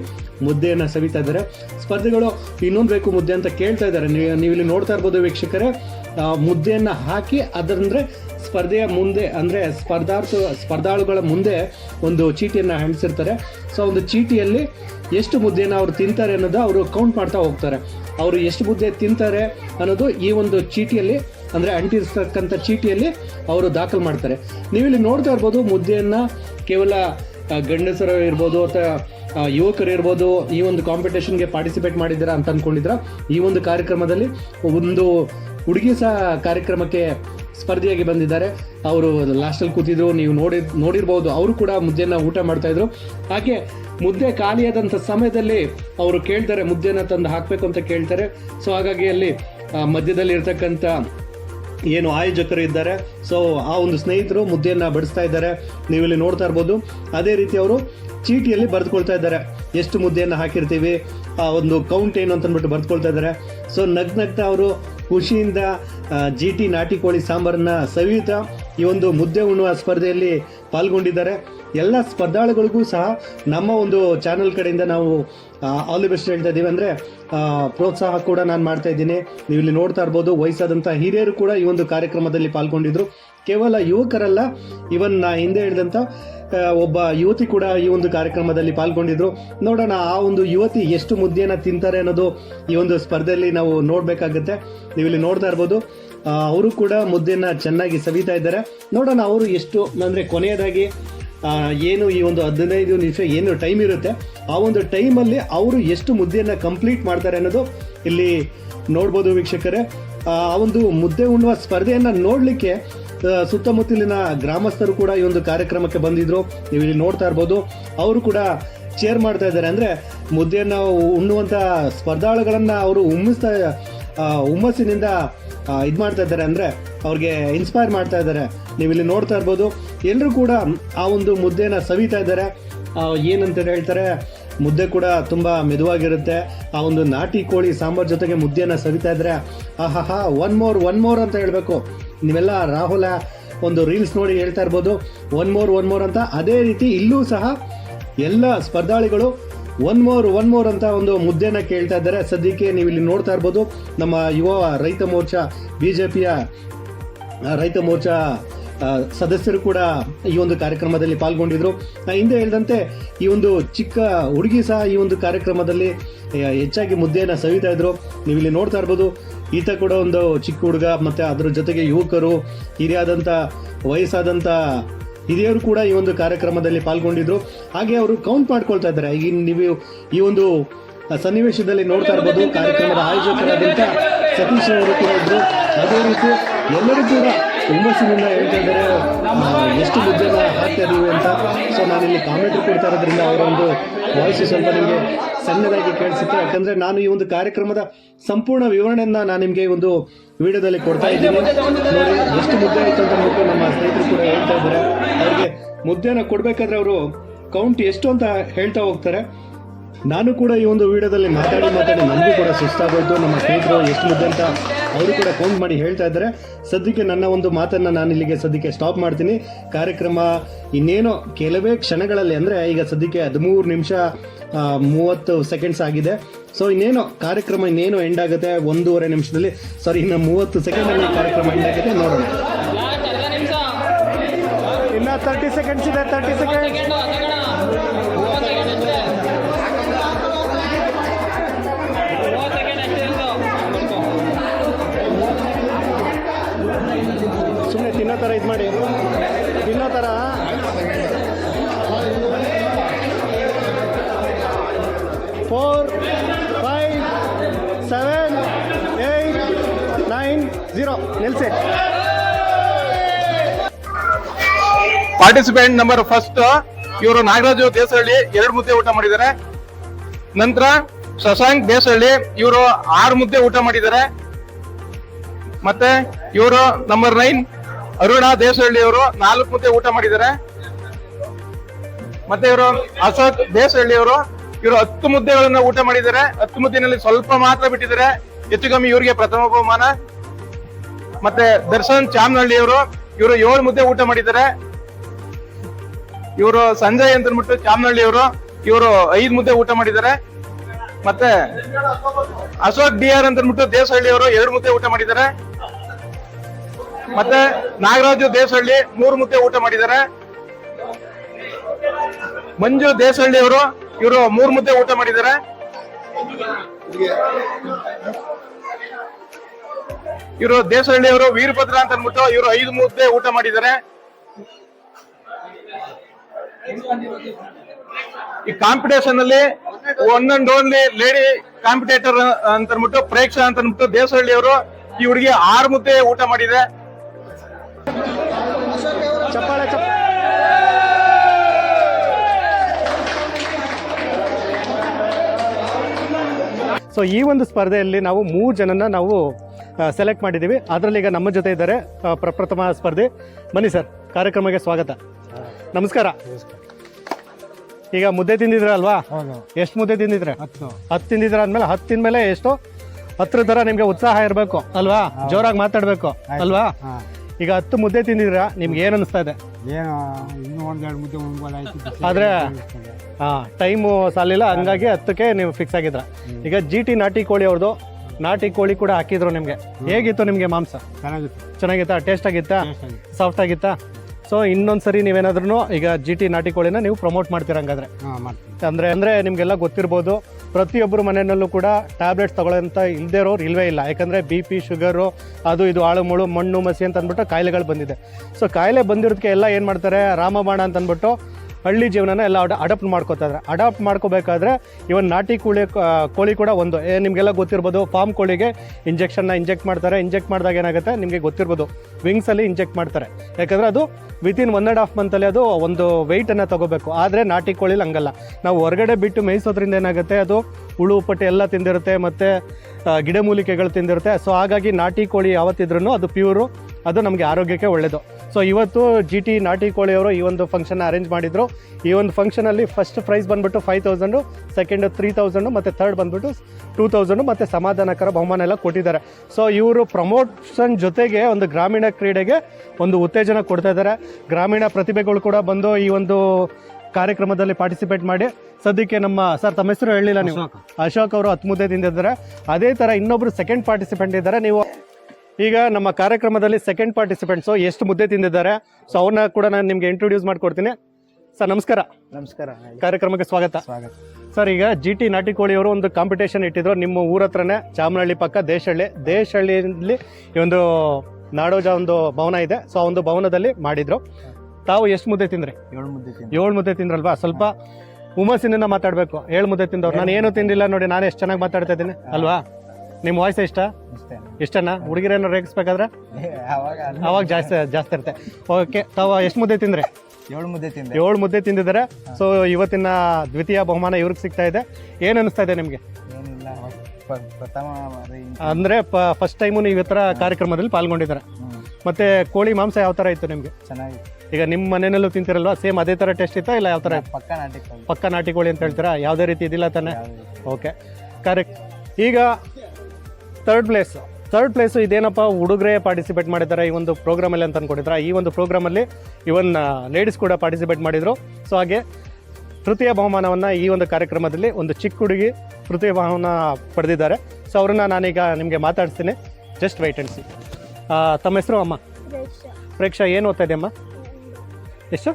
ಮುದ್ದೆಯನ್ನು ಸವಿತಾ ಇದ್ದಾರೆ. ಸ್ಪರ್ಧಿಗಳು ಇನ್ನೊಂದು ಬೇಕು ಮುದ್ದೆ ಅಂತ ಕೇಳ್ತಾ ಇದ್ದಾರೆ. ನೀವು ಇಲ್ಲಿ ನೋಡ್ತಾ ಇರ್ಬೋದು ವೀಕ್ಷಕರೇ. ಮುದ್ದೆಯನ್ನ ಹಾಕಿ ಅದರಂದ್ರೆ ಸ್ಪರ್ಧೆಯ ಮುಂದೆ, ಅಂದರೆ ಸ್ಪರ್ಧಾರ್ಥ ಸ್ಪರ್ಧಾಳುಗಳ ಮುಂದೆ ಒಂದು ಚೀಟಿಯನ್ನು ಅಂಟಿಸಿರ್ತಾರೆ. ಸೊ ಒಂದು ಚೀಟಿಯಲ್ಲಿ ಎಷ್ಟು ಮುದ್ದೆಯನ್ನು ಅವರು ತಿಂತಾರೆ ಅನ್ನೋದು ಅವರು ಕೌಂಟ್ ಮಾಡ್ತಾ ಹೋಗ್ತಾರೆ. ಅವರು ಎಷ್ಟು ಮುದ್ದೆ ತಿಂತಾರೆ ಅನ್ನೋದು ಈ ಒಂದು ಚೀಟಿಯಲ್ಲಿ, ಅಂದರೆ ಅಂಟಿರ್ತಕ್ಕಂಥ ಚೀಟಿಯಲ್ಲಿ ಅವರು ದಾಖಲು ಮಾಡ್ತಾರೆ. ನೀವಿಲ್ಲಿ ನೋಡ್ತಾ ಇರ್ಬೋದು ಮುದ್ದೆಯನ್ನು ಕೇವಲ ಗಂಡಸರು ಇರ್ಬೋದು ಅಥವಾ ಯುವಕರು ಇರ್ಬೋದು ಈ ಒಂದು ಕಾಂಪಿಟೇಷನ್ಗೆ ಪಾರ್ಟಿಸಿಪೇಟ್ ಮಾಡಿದ್ದೀರಾ ಅಂತ ಅಂದ್ಕೊಂಡಿದ್ರ ಈ ಒಂದು ಕಾರ್ಯಕ್ರಮದಲ್ಲಿ ಒಂದು ಹುಡುಗಿ ಸಹ ಕಾರ್ಯಕ್ರಮಕ್ಕೆ ಸ್ಪರ್ಧಿಯಾಗಿ ಬಂದಿದ್ದಾರೆ. ಅವರು ಲಾಸ್ಟಲ್ಲಿ ಕೂತಿದ್ರು, ನೀವು ನೋಡಿ, ನೋಡಿರ್ಬೋದು. ಅವರು ಕೂಡ ಮುದ್ದೆನ ಊಟ ಮಾಡ್ತಾ ಇದ್ರು. ಹಾಗೆ ಮುದ್ದೆ ಖಾಲಿಯಾದಂಥ ಸಮಯದಲ್ಲಿ ಅವರು ಕೇಳ್ತಾರೆ ಮುದ್ದೆನ ತಂದು ಹಾಕಬೇಕು ಅಂತ ಕೇಳ್ತಾರೆ. ಸೊ ಹಾಗಾಗಿ ಅಲ್ಲಿ ಮಧ್ಯದಲ್ಲಿ ಇರ್ತಕ್ಕಂಥ ಏನು ಆಯೋಜಕರು ಇದ್ದಾರೆ. ಸೊ ಆ ಒಂದು ಸ್ನೇಹಿತರು ಮುದ್ದೆಯನ್ನು ಬಡಿಸ್ತಾ ಇದ್ದಾರೆ. ನೀವು ಇಲ್ಲಿ ನೋಡ್ತಾ ಇರ್ಬೋದು. ಅದೇ ರೀತಿ ಅವರು ಚೀಟಿಯಲ್ಲಿ ಬರೆದುಕೊಳ್ತಾ ಇದ್ದಾರೆ. ಎಷ್ಟು ಮುದ್ದೆಯನ್ನು ಹಾಕಿರ್ತೀವಿ, ಆ ಒಂದು ಕೌಂಟ್ ಏನು ಅಂತ ಬರೆದುಕೊಳ್ತಾ ಇದ್ದಾರೆ. ಸೊ ನಗ್ ನಗ್ತಾ ಅವರು ಖುಷಿಯಿಂದ ಜಿ ಟಿ ನಾಟಿ ಕೋಳಿ ಸಾಂಬಾರನ್ನ ಸವಿಯುತ್ತಾ ಈ ಒಂದು ಮುದ್ದೆ ಉಣ್ಣುವ ಸ್ಪರ್ಧೆಯಲ್ಲಿ ಪಾಲ್ಗೊಂಡಿದ್ದಾರೆ. ಎಲ್ಲ ಸ್ಪರ್ಧಾಳುಗಳಿಗೂ ಸಹ ನಮ್ಮ ಒಂದು ಚಾನಲ್ ಕಡೆಯಿಂದ ನಾವು ಆಲ್ ದಿ ಬೆಸ್ಟ್ ಹೇಳ್ತಾ ಇದ್ದೀವಿ ಅಂದರೆ ಪ್ರೋತ್ಸಾಹ ಕೂಡ ನಾನು ಮಾಡ್ತಾ ಇದ್ದೀನಿ. ನೀವು ಇಲ್ಲಿ ನೋಡ್ತಾ ಇರ್ಬೋದು ವಯಸ್ಸಾದಂಥ ಹಿರಿಯರು ಕೂಡ ಈ ಒಂದು ಕಾರ್ಯಕ್ರಮದಲ್ಲಿ ಪಾಲ್ಗೊಂಡಿದ್ರು. ಕೇವಲ ಯುವಕರಲ್ಲ ಇವನ್ ನಾ ಹಿಂದೆ ಹೇಳಿದಂಥ ಒಬ್ಬ ಯುವತಿ ಕೂಡ ಈ ಒಂದು ಕಾರ್ಯಕ್ರಮದಲ್ಲಿ ಪಾಲ್ಗೊಂಡಿದ್ರು. ನೋಡೋಣ, ಆ ಒಂದು ಯುವತಿ ಎಷ್ಟು ಮುದ್ದೆಯನ್ನು ತಿಂತಾರೆ ಅನ್ನೋದು ಈ ಒಂದು ಸ್ಪರ್ಧೆಯಲ್ಲಿ ನಾವು ನೋಡಬೇಕಾಗುತ್ತೆ. ನೀವು ಇಲ್ಲಿ ನೋಡ್ತಾ ಇರ್ಬೋದು ಅವರು ಕೂಡ ಮುದ್ದೆನ ಚೆನ್ನಾಗಿ ಸವಿತಾ ಇದ್ದಾರೆ. ನೋಡೋಣ, ಅವರು ಎಷ್ಟು, ಅಂದರೆ ಕೊನೆಯದಾಗಿ ಏನು ಈ ಒಂದು ಹದಿನೈದು ನಿಮಿಷ ಏನು ಟೈಮ್ ಇರುತ್ತೆ ಆ ಒಂದು ಟೈಮಲ್ಲಿ ಅವರು ಎಷ್ಟು ಮುದ್ದೆಯನ್ನು ಕಂಪ್ಲೀಟ್ ಮಾಡ್ತಾರೆ ಅನ್ನೋದು ಇಲ್ಲಿ ನೋಡ್ಬೋದು ವೀಕ್ಷಕರೇ. ಆ ಒಂದು ಮುದ್ದೆ ಉಣ್ಣುವ ಸ್ಪರ್ಧೆಯನ್ನು ನೋಡಲಿಕ್ಕೆ ಸುತ್ತಮುತ್ತಲಿನ ಗ್ರಾಮಸ್ಥರು ಕೂಡ ಈ ಒಂದು ಕಾರ್ಯಕ್ರಮಕ್ಕೆ ಬಂದಿದ್ರು. ನೀವು ಇಲ್ಲಿ ನೋಡ್ತಾ ಇರ್ಬೋದು. ಅವರು ಕೂಡ ಚೇರ್ ಮಾಡ್ತಾ ಇದ್ದಾರೆ. ಅಂದರೆ ಮುದ್ದೆಯನ್ನು ಉಣ್ಣುವಂಥ ಸ್ಪರ್ಧಾಳುಗಳನ್ನು ಅವರು ಉಮ್ಮಿಸ್ತಾ ಆ, ಹುಮ್ಮಸ್ಸಿನಿಂದ ಇದು ಮಾಡ್ತಾ ಇದ್ದಾರೆ ಅಂದರೆ ಅವ್ರಿಗೆ ಇನ್ಸ್ಪೈರ್ ಮಾಡ್ತಾ ಇದ್ದಾರೆ. ನೀವು ಇಲ್ಲಿ ನೋಡ್ತಾ ಇರ್ಬೋದು. ಎಲ್ಲರೂ ಕೂಡ ಆ ಒಂದು ಮುದ್ದೆನ ಸವಿತಾ ಇದ್ದಾರೆ. ಏನಂತ ಹೇಳ್ತಾರೆ? ಮುದ್ದೆ ಕೂಡ ತುಂಬ ಮೆದುವಾಗಿರುತ್ತೆ. ಆ ಒಂದು ನಾಟಿ ಕೋಳಿ ಸಾಂಬಾರ್ ಜೊತೆಗೆ ಮುದ್ದೆನ ಸವಿತಾ ಇದ್ರೆ ಆಹಾಹಾ ಒನ್ ಮೋರ್ ಒನ್ ಮೋರ್ ಅಂತ ಹೇಳಬೇಕು. ನೀವೆಲ್ಲ ರಾಹುಲ, ಒಂದು ರೀಲ್ಸ್ ನೋಡಿ ಹೇಳ್ತಾ ಇರ್ಬೋದು. ಒನ್ ಮೋರ್ ಒನ್ ಮೋರ್ ಅಂತ. ಅದೇ ರೀತಿ ಇಲ್ಲೂ ಸಹ ಎಲ್ಲ ಸ್ಪರ್ಧಾಳಿಗಳು ಒನ್ ಮೋರ್ ಒನ್ ಮೋರ್ ಅಂತ ಒಂದು ಮುದ್ದೆನ ಕೇಳ್ತಾ ಇದ್ದಾರೆ. ಸದ್ಯಕ್ಕೆ ನೀವು ಇಲ್ಲಿ ನೋಡ್ತಾ ಇರ್ಬೋದು, ನಮ್ಮ ಯುವ ರೈತ ಮೋರ್ಚಾ ಪಿಯ ರೈತ ಮೋರ್ಚಾ ಸದಸ್ಯರು ಕೂಡ ಈ ಒಂದು ಕಾರ್ಯಕ್ರಮದಲ್ಲಿ ಪಾಲ್ಗೊಂಡಿದ್ರು. ಹಿಂದೆ ಹೇಳಿದಂತೆ ಈ ಒಂದು ಚಿಕ್ಕ ಹುಡುಗಿ ಸಹ ಈ ಒಂದು ಕಾರ್ಯಕ್ರಮದಲ್ಲಿ ಹೆಚ್ಚಾಗಿ ಮುದ್ದೆಯನ್ನು ಸವಿತಾ ಇದ್ರು. ನೀವು ಇಲ್ಲಿ ನೋಡ್ತಾ ಇರ್ಬೋದು, ಈತ ಕೂಡ ಒಂದು ಚಿಕ್ಕ ಹುಡುಗ, ಮತ್ತೆ ಅದ್ರ ಜೊತೆಗೆ ಯುವಕರು ಹಿರಿಯಾದಂಥ ವಯಸ್ಸಾದಂಥ ಹಿರಿಯರು ಕೂಡ ಈ ಒಂದು ಕಾರ್ಯಕ್ರಮದಲ್ಲಿ ಪಾಲ್ಗೊಂಡಿದ್ರು. ಹಾಗೆ ಅವರು ಕೌಂಟ್ ಮಾಡ್ಕೊಳ್ತಾ ಇದ್ದಾರೆ. ಈಗ ನೀವು ಈ ಒಂದು ಸನ್ನಿವೇಶದಲ್ಲಿ ನೋಡ್ತಾ ಇರ್ಬೋದು, ಕಾರ್ಯಕ್ರಮದ ಆಯೋಜಕರಾದಂಥ ಸತೀಶ್ ಅವರು ಕೂಡ ಇದ್ರು. ಅದೇ ರೀತಿ ಎಲ್ಲರೂ ಕೂಡ ಹುಮ್ಮಸ್ಸಿನಿಂದ ಹೇಳ್ತಾ ಇದ್ದಾರೆ. ಎಷ್ಟು ಮುದ್ದೆನ ಹಾಕ್ತಾ ಇದ್ದೀವಿ ಅಂತ. ಸೊ ನಾನಿಲ್ಲಿ ಕಾಮೆಂಟ್ರಿ ಕೊಡ್ತಾ ಇರೋದ್ರಿಂದ ಅವರ ಒಂದು ವಾಯ್ಸ್ ಸ್ವಲ್ಪ ನಿಮಗೆ ಸಣ್ಣದಾಗಿ ಕೇಳಿಸುತ್ತೆ. ಯಾಕಂದರೆ ನಾನು ಈ ಒಂದು ಕಾರ್ಯಕ್ರಮದ ಸಂಪೂರ್ಣ ವಿವರಣೆಯನ್ನು ನಾನು ನಿಮಗೆ ಒಂದು ವಿಡಿಯೋದಲ್ಲಿ ಕೊಡ್ತಾ ಇದ್ದೀನಿ. ನೋಡಿ, ಎಷ್ಟು ಮುದ್ದೆ ಆಯ್ತು ಅಂತ ಅಂದ್ಬಿಟ್ಟು ನಮ್ಮ ಸ್ನೇಹಿತರು ಕೂಡ ಹೇಳ್ತಾ ಇದ್ದಾರೆ. ಅವ್ರಿಗೆ ಮುದ್ದೆನ ಕೊಡಬೇಕಾದ್ರೆ ಅವರು ಕೌಂಟ್ ಎಷ್ಟು ಅಂತ ಹೇಳ್ತಾ ಹೋಗ್ತಾರೆ. ನಾನು ಕೂಡ ಈ ಒಂದು ವಿಡಿಯೋದಲ್ಲಿ ಮಾತಾಡಿ ಮಾತಾಡಿ ನನಗೂ ಕೂಡ ಸುಸ್ತಾಗೋಯ್ತು. ನಮ್ಮ ಸ್ನೇಹಿತರು ಎಷ್ಟು ಮುದ್ದೆ ಅಂತ ಅವರು ಕೂಡ ಕೌಂಟ್ ಮಾಡಿ ಹೇಳ್ತಾ ಇದ್ದಾರೆ. ಸದ್ಯಕ್ಕೆ ನನ್ನ ಒಂದು ಮಾತನ್ನು ನಾನು ಇಲ್ಲಿಗೆ ಸದ್ಯಕ್ಕೆ ಸ್ಟಾಪ್ ಮಾಡ್ತೀನಿ. ಕಾರ್ಯಕ್ರಮ ಇನ್ನೇನು ಕೆಲವೇ ಕ್ಷಣಗಳಲ್ಲಿ ಅಂದರೆ ಈಗ ಸದ್ಯಕ್ಕೆ ಹದಿಮೂರು ನಿಮಿಷ ಮೂವತ್ತು ಸೆಕೆಂಡ್ಸ್ ಆಗಿದೆ. ಸೊ ಇನ್ನೇನು ಕಾರ್ಯಕ್ರಮ ಇನ್ನೇನು ಎಂಡ್ ಆಗುತ್ತೆ ಒಂದೂವರೆ ನಿಮಿಷದಲ್ಲಿ. ಸಾರಿ ಇನ್ನು ಮೂವತ್ತು ಸೆಕೆಂಡಲ್ಲಿ ಕಾರ್ಯಕ್ರಮ ಎಂಡ್ ಆಗುತ್ತೆ ನೋಡೋಣ. ಇನ್ನು ತರ್ಟಿ ಸೆಕೆಂಡ್ಸ್ ಇದೆ ತರ್ಟಿ ಸೆಕೆಂಡ್ ನೈನ್ ನಿಲ್ಸಿ. ಪಾರ್ಟಿಸಿಪೆಂಟ್ ನಂಬರ್ ಫಸ್ಟ್ ಇವರು ನಾಗರಾಜು ದೇಸಹಳ್ಳಿ ಎರಡು ಮುದ್ದೆ ಊಟ ಮಾಡಿದ್ದಾರೆ. ನಂತರ ಶಶಾಂಕ್ ದೇಸಹಳ್ಳಿ ಇವರು ಆರು ಮುದ್ದೆ ಊಟ ಮಾಡಿದ್ದಾರೆ. ಮತ್ತೆ ಇವರು ನಂಬರ್ ನೈನ್ ಅರುಣ ದೇಸಹಳ್ಳಿ ಅವರು ನಾಲ್ಕು ಮುದ್ದೆ ಊಟ ಮಾಡಿದ್ದಾರೆ. ಮತ್ತೆ ಇವರು ಅಶೋಕ್ ದೇಸಹಳ್ಳಿ ಅವರು ಇವರು ಹತ್ತು ಮುದ್ದೆಗಳನ್ನ ಊಟ ಮಾಡಿದ್ದಾರೆ. ಹತ್ತು ಮುದ್ದೆನಲ್ಲಿ ಸ್ವಲ್ಪ ಮಾತ್ರ ಬಿಟ್ಟಿದ್ದಾರೆ. ಹೆಚ್ಚು ಕಮ್ಮಿ ಇವರಿಗೆ ಪ್ರಥಮ ಬಹುಮಾನ. ಮತ್ತೆ ದರ್ಶನ್ ಚಾಮನಹಳ್ಳಿ ಅವರು ಇವರು ಏಳು ಮುದ್ದೆ ಊಟ ಮಾಡಿದ್ದಾರೆ. ಇವರು ಸಂಜಯ್ ಅಂತ ಅಂದ್ಬಿಟ್ಟು ಚಾಮನಹಳ್ಳಿ ಅವರು ಇವರು ಐದು ಮುದ್ದೆ ಊಟ ಮಾಡಿದ್ದಾರೆ. ಮತ್ತೆ ಅಶೋಕ್ ಡಿ ಆರ್ ಅಂತ ಅಂದ್ಬಿಟ್ಟು ದೇಸಹಳ್ಳಿ ಅವರು ಎರಡು ಮುದ್ದೆ ಊಟ ಮಾಡಿದ್ದಾರೆ. ಮತ್ತೆ ನಾಗರಾಜು ದೇಸಹಳ್ಳಿ ಮೂರು ಮುದ್ದೆ ಊಟ ಮಾಡಿದ್ದಾರೆ. ಮಂಜು ದೇಸಹಳ್ಳಿ ಅವರು ಇವರು ಮೂರು ಮುದ್ದೆ ಊಟ ಮಾಡಿದ್ದಾರೆ. ಇವರು ದೇಶಹಳ್ಳಿ ಅವರು ವೀರಭದ್ರ ಅಂತ ಅಂದ್ಬಿಟ್ಟು ಇವರು ಐದು ಮುದ್ದೆ ಊಟ ಮಾಡಿದ್ದಾರೆ. ಈ ಕಾಂಪಿಟೇಷನ್ ಅಲ್ಲಿ one and only lady competitor ಅಂತ ಅಂದ್ಬಿಟ್ಟು ಪ್ರೇಕ್ಷಕ ಅಂತ ಅಂದ್ಬಿಟ್ಟು ದೇಶಹಳ್ಳಿ ಅವರು ಈ ಹುಡುಗಿ ಆರು ಮುದ್ದೆ ಊಟ ಮಾಡಿದೆ. ಸೊ ಈ ಒಂದು ಸ್ಪರ್ಧೆಯಲ್ಲಿ ನಾವು ಮೂರು ಜನನ ನಾವು ಸೆಲೆಕ್ಟ್ ಮಾಡಿದ್ದೀವಿ. ಅದರಲ್ಲಿ ಈಗ ನಮ್ಮ ಜೊತೆ ಇದ್ದಾರೆ ಪ್ರಪ್ರಥಮ ಸ್ಪರ್ಧೆ. ಬನ್ನಿ ಸರ್ ಕಾರ್ಯಕ್ರಮಕ್ಕೆ ಸ್ವಾಗತ. ನಮಸ್ಕಾರ. ಈಗ ಮುದ್ದೆ ತಿಂದಿದ್ರ ಅಲ್ವಾ? ಎಷ್ಟು ಮುದ್ದೆ ತಿಂದಿದ್ರೆ ಹತ್ತು. ತಿಂದಿದ್ರ ಅಂದ್ಮೇಲೆ ಹತ್ತು ತಿಂದ್ಮೇಲೆ ಎಷ್ಟು? ಹತ್ರ ತರ ನಿಮ್ಗೆ ಉತ್ಸಾಹ ಇರಬೇಕು ಅಲ್ವಾ? ಜೋರಾಗಿ ಮಾತಾಡ್ಬೇಕು ಅಲ್ವಾ? ಈಗ ಹತ್ತು ಮುದ್ದೆ ತಿಂದಿದ್ರ ನಿಮ್ಗೆ ಏನ್ ಅನಿಸ್ತಾ ಇದೆ? ಆದ್ರೆ ಹಾ ಟೈಮು ಸಾಲಿಲ್ಲ ಹಂಗಾಗಿ ಹತ್ತಕ್ಕೆ ನೀವು ಫಿಕ್ಸ್ ಆಗಿದ್ರ ಈಗ ಜಿ ಟಿ ನಾಟಿ ಕೋಳಿ ಅವ್ರದ್ದು ನಾಟಿ ಕೋಳಿ ಕೂಡ ಹಾಕಿದ್ರು ನಿಮ್ಗೆ. ಹೇಗಿತ್ತು ನಿಮ್ಗೆ ಮಾಂಸ? ಚೆನ್ನಾಗಿತ್ತು. ಚೆನ್ನಾಗಿತ್ತಾ? ಟೇಸ್ಟ್ ಆಗಿತ್ತಾ? ಸಾಫ್ಟ್ ಆಗಿತ್ತಾ? ಸೊ ಇನ್ನೊಂದ್ಸರಿ ನೀವೇನಾದ್ರೂ ಈಗ ಜಿ ಟಿ ನಾಟಿ ಕೋಳಿನ ನೀವು ಪ್ರಮೋಟ್ ಮಾಡ್ತೀರ ಹಂಗಾದ್ರೆ? ಅಂದ್ರೆ ಅಂದ್ರೆ ನಿಮ್ಗೆಲ್ಲ ಗೊತ್ತಿರ್ಬೋದು ಪ್ರತಿಯೊಬ್ಬರು ಮನೆಯಲ್ಲೂ ಕೂಡ ಟ್ಯಾಬ್ಲೆಟ್ಸ್ ತಗೊಳ್ಳೋಂತ ಇಲ್ಲದೆ ಇರೋರು ಇಲ್ವೇ ಇಲ್ಲ. ಯಾಕಂದ್ರೆ ಬಿ ಪಿ ಶುಗರು ಅದು ಇದು ಆಳು ಮುಳು ಮಣ್ಣು ಮಸಿ ಅಂತ ಅಂದ್ಬಿಟ್ಟು ಕಾಯಿಲೆಗಳು ಬಂದಿದೆ. ಸೊ ಕಾಯಿಲೆ ಬಂದಿರೋದಕ್ಕೆ ಎಲ್ಲ ಏನು ಮಾಡ್ತಾರೆ? ರಾಮಬಾಣ ಅಂತ ಅಂದ್ಬಿಟ್ಟು ಹಳ್ಳಿ ಜೀವನನ ಎಲ್ಲ ಅಡಾಪ್ಟ್ ಮಾಡ್ಕೋತಾರೆ ಅಡಾಪ್ಟ್ ಮಾಡ್ಕೋಬೇಕಾದ್ರೆ ಇವನ್ ನಾಟಿ ಕೋಳಿ ಕೋಳಿ ಕೂಡ ಒಂದು. ನಿಮಗೆಲ್ಲ ನಿಮ್ಗೆಲ್ಲ ಗೊತ್ತಿರ್ಬೋದು ಫಾರ್ಮ್ ಕೋಳಿಗೆ ಇಂಜೆಕ್ಷನ್ನ ಇಂಜೆಕ್ಟ್ ಮಾಡ್ತಾರೆ. ಇಂಜೆಕ್ಟ್ ಮಾಡಿದಾಗ ಏನಾಗುತ್ತೆ? ನಿಮಗೆ ಗೊತ್ತಿರ್ಬೋದು. ವಿಂಗ್ಸಲ್ಲಿ ಇಂಜೆಕ್ಟ್ ಮಾಡ್ತಾರೆ. ಯಾಕಂದ್ರೆ ಅದು ವಿತಿನ್ ಒನ್ ಆ್ಯಂಡ್ ಹಾಫ್ ಮಂತಲ್ಲಿ ಅದು ಒಂದು ವೆಯ್ಟನ್ನು ತಗೋಬೇಕು. ಆದರೆ ನಾಟಿ ಕೋಳಿಲಿ ಹಂಗಲ್ಲ. ನಾವು ಹೊರಗಡೆ ಬಿಟ್ಟು ಮೇಯಿಸೋದ್ರಿಂದ ಏನಾಗುತ್ತೆ? ಅದು ಹುಳು ಉಪ್ಪಟ್ಟು ಎಲ್ಲ ತಿಂದಿರುತ್ತೆ ಮತ್ತು ಗಿಡಮೂಲಿಕೆಗಳು ತಿಂದಿರುತ್ತೆ. ಸೊ ಹಾಗಾಗಿ ನಾಟಿ ಕೋಳಿ ಯಾವತ್ತಿದ್ರೂ ಅದು ಪ್ಯೂರು ಅದು ನಮಗೆ ಆರೋಗ್ಯಕ್ಕೆ ಒಳ್ಳೆಯದು ಸೊ ಇವತ್ತು ಜಿ ಟಿ ನಾಟಿ ಕೋಳಿಯವರು ಈ ಒಂದು ಫಂಕ್ಷನ್ ಅರೇಂಜ್ ಮಾಡಿದ್ರು. ಈ ಒಂದು ಫಂಕ್ಷನಲ್ಲಿ ಫಸ್ಟ್ ಪ್ರೈಸ್ ಬಂದ್ಬಿಟ್ಟು five thousand second three thousand ಮತ್ತು ಥರ್ಡ್ ಬಂದ್ಬಿಟ್ಟು ಟೂ ತೌಸಂಡು ಮತ್ತು ಸಮಾಧಾನಕರ ಬಹುಮಾನ ಎಲ್ಲ ಕೊಟ್ಟಿದ್ದಾರೆ. ಸೊ ಇವರು ಪ್ರಮೋಷನ್ ಜೊತೆಗೆ ಒಂದು ಗ್ರಾಮೀಣ ಕ್ರೀಡೆಗೆ ಒಂದು ಉತ್ತೇಜನ ಕೊಡ್ತಾ ಇದ್ದಾರೆ. ಗ್ರಾಮೀಣ ಪ್ರತಿಭೆಗಳು ಕೂಡ ಬಂದು ಈ ಒಂದು ಕಾರ್ಯಕ್ರಮದಲ್ಲಿ ಪಾರ್ಟಿಸಿಪೇಟ್ ಮಾಡಿ. ಸದ್ಯಕ್ಕೆ ನಮ್ಮ ಸರ್ ತಮ್ಮ ಹೆಸರು ಹೇಳಿಲ್ಲ ನೀವು. ಅಶೋಕ್. ಅವರು ಹತ್ತು ಮುದ್ದೆ ತಿಂದಿದ್ದಾರೆ ಅದೇ ಥರ ಇನ್ನೊಬ್ರು ಸೆಕೆಂಡ್ ಪಾರ್ಟಿಸಿಪೆಂಟ್ ಇದ್ದಾರೆ. ನೀವು ಈಗ ನಮ್ಮ ಕಾರ್ಯಕ್ರಮದಲ್ಲಿ ಸೆಕೆಂಡ್ ಪಾರ್ಟಿಸಿಪೆಂಟ್ಸು ಎಷ್ಟು ಮುದ್ದೆ ತಿಂದಿದ್ದಾರೆ ಸೊ ಅವ್ರನ್ನ ಕೂಡ ನಾನು ನಿಮಗೆ ಇಂಟ್ರೊಡ್ಯೂಸ್ ಮಾಡಿಕೊಡ್ತೀನಿ. ಸರ್ ನಮಸ್ಕಾರ. ನಮಸ್ಕಾರ. ಕಾರ್ಯಕ್ರಮಕ್ಕೆ ಸ್ವಾಗತ. ಸ್ವಾಗತ. ಸರ್ ಈಗ ಜಿ ಟಿ ನಾಟಿಕೋಳಿ ಅವರು ಒಂದು ಕಾಂಪಿಟೇಷನ್ ಇಟ್ಟಿದ್ರು ನಿಮ್ಮ ಊರ ಹತ್ರನೇ ಚಾಮನಹಳ್ಳಿ ಪಕ್ಕ ದೇಶಹಳ್ಳಿ. ದೇಶಹಳ್ಳಿಯಲ್ಲಿ ಈ ಒಂದು ನಾಡೋಜ ಒಂದು ಭವನ ಇದೆ ಸೊ ಆ ಒಂದು ಭವನದಲ್ಲಿ ಮಾಡಿದ್ರು. ತಾವು ಎಷ್ಟು ಮುದ್ದೆ ತಿಂದ್ರಿ? ಏಳು ಮುದ್ದೆ ತಿಂದ್ರಿ ಏಳು ಮುದ್ದೆ ತಿಂದ್ರಲ್ವಾ? ಸ್ವಲ್ಪ ಹುಮ್ಮಸ್ಸಿನಿಂದ ಮಾತಾಡಬೇಕು. ಏಳು ಮುದ್ದೆ ತಿಂದವ್ರು. ನಾನು ಏನು ತಿಂದಿಲ್ಲ ನೋಡಿ ನಾನು ಎಷ್ಟು ಚೆನ್ನಾಗಿ ಮಾತಾಡ್ತಾ ಇದ್ದೀನಿ. ಅಲ್ವಾ? ನಿಮ್ಮ ವಾಯ್ಸ್ ಇಷ್ಟ ಇಷ್ಟನ ಇಷ್ಟನಾ ಹುಡುಗಿರೇನೋ ರೇಗಿಸ್ಬೇಕಾದ್ರೆ? ಅವಾಗ ಅವಾಗ ಜಾಸ್ತಿ ಜಾಸ್ತಿ ಇರುತ್ತೆ. ಓಕೆ ತಾವು ಎಷ್ಟು ಮುದ್ದೆ ತಿಂದ್ರೆ? ಏಳು ಮುದ್ದೆ ತಿಂದೆ. ಏಳು ಮುದ್ದೆ ತಿಂದಿದ್ದಾರೆ. ಸೊ ಇವತ್ತಿನ ದ್ವಿತೀಯ ಬಹುಮಾನ ಇವ್ರಿಗೆ ಸಿಗ್ತಾ ಇದೆ. ಏನು ಅನಿಸ್ತಾ ಇದೆ ನಿಮಗೆ? ಏನಿಲ್ಲ ಪ್ರಥಮ ಅಂದರೆ ಫಸ್ಟ್ ಟೈಮು ನೀವು ಈ ಥರ ಕಾರ್ಯಕ್ರಮದಲ್ಲಿ ಪಾಲ್ಗೊಂಡಿದ್ದಾರೆ? ಹ್ಮ್. ಮತ್ತೆ ಕೋಳಿ ಮಾಂಸ ಯಾವ ಥರ ಇತ್ತು ನಿಮಗೆ? ಚೆನ್ನಾಗಿತ್ತು. ಈಗ ನಿಮ್ಮ ಮನೆಯಲ್ಲೂ ತಿಂತಿರಲ್ವಾ? ಸೇಮ್ ಅದೇ ಥರ ಟೇಸ್ಟ್ ಇತ್ತಾ ಇಲ್ಲ ಯಾವ ಥರ ಇತ್ತು? ಪಕ್ಕ ನಾಟಕ ಪಕ್ಕ ನಾಟಿ ಕೋಳಿ ಅಂತ ಹೇಳ್ತೀರಾ? ಯಾವುದೇ ರೀತಿ ಇದಿಲ್ಲ ತಾನೆ? ಓಕೆ ಕರೆಕ್ಟ್ ಈಗ ಥರ್ಡ್ ಪ್ಲೇಸ್ ಥರ್ಡ್ ಪ್ಲೇಸು ಇದೇನಪ್ಪ? ಹುಡುಗರೇ ಪಾರ್ಟಿಸಿಪೇಟ್ ಮಾಡಿದ್ದಾರೆ ಈ ಒಂದು ಪ್ರೋಗ್ರಾಮಲ್ಲಿ ಅಂತ ಅಂದ್ಕೊಂಡಿದ್ರೆ ಈ ಒಂದು ಪ್ರೋಗ್ರಾಮಲ್ಲಿ ಇವನ್ ಲೇಡೀಸ್ ಕೂಡ ಪಾರ್ಟಿಸಿಪೇಟ್ ಮಾಡಿದರು. ಸೊ ಹಾಗೆ ತೃತೀಯ ಬಹುಮಾನವನ್ನು ಈ ಒಂದು ಕಾರ್ಯಕ್ರಮದಲ್ಲಿ ಒಂದು ಚಿಕ್ಕ ಹುಡುಗಿ ತೃತೀಯ ಬಹುಮಾನ ಪಡೆದಿದ್ದಾರೆ. ಸೊ ಅವ್ರನ್ನ ನಾನೀಗ ನಿಮಗೆ ಮಾತಾಡ್ತೀನಿ ಜಸ್ಟ್ ವೈಟ್ ಆ್ಯಂಡ್ ಸಿ ತಮ್ಮ ಹೆಸರು ಅಮ್ಮ? ಪ್ರೇಕ್ಷಾ. ಏನು ಓದ್ತಾ ಇದೆ ಅಮ್ಮ ಎಷ್ಟು?